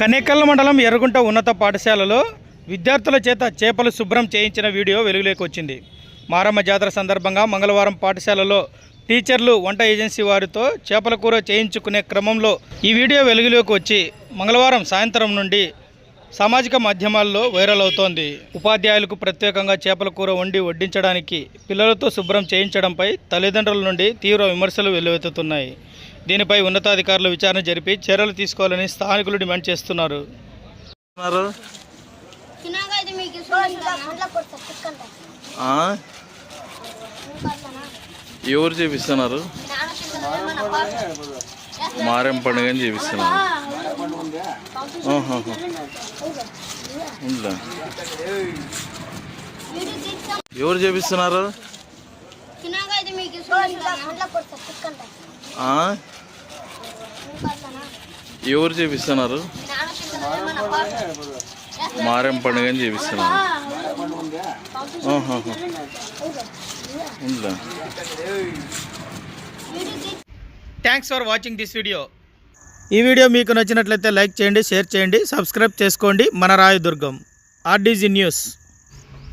కనేకల్ల మండలం ఎర్రగుంట ఉన్నత పాఠశాలలో విద్యార్థుల చేత చేపలు శుభ్రం చేయించిన వీడియో వెలుగులోకి వచ్చింది. మారమ్మ జాతర సందర్భంగా మంగళవారం పాఠశాలలో టీచర్లు వంట ఏజెన్సీ వారితో చేపల కూర చేయించుకునే క్రమంలో ఈ వీడియో వెలుగులోకి వచ్చి మంగళవారం సాయంత్రం నుండి సామాజిక మాధ్యమాల్లో వైరల్ అవుతోంది. ఉపాధ్యాయులకు ప్రత్యేకంగా చేపల కూర వండి వడ్డించడానికి పిల్లలతో శుభ్రం చేయించడంపై తల్లిదండ్రుల నుండి తీవ్ర విమర్శలు వెల్లువెత్తుతున్నాయి. దీనిపై ఉన్నతాధికారులు విచారణ జరిపి చర్యలు తీసుకోవాలని స్థానికులు డిమాండ్ చేస్తున్నారు? ఎవరు చేపిస్తున్నారు? మారం పండుగ అని చేపిస్తున్నారు. ఉందా ఎవరు చేపిస్తున్నారు? ఎవరు చేపిస్తున్నారు? మారం పండుగ అని చేపిస్తున్నారు. ఉందా thanks for watching this video ఈ వీడియో మీకు నచ్చినట్లయితే లైక్ చేయండి షేర్ చేయండి సబ్స్క్రైబ్ చేసుకోండి. మన రాయదుర్గం ఆర్డీజీ న్యూస్.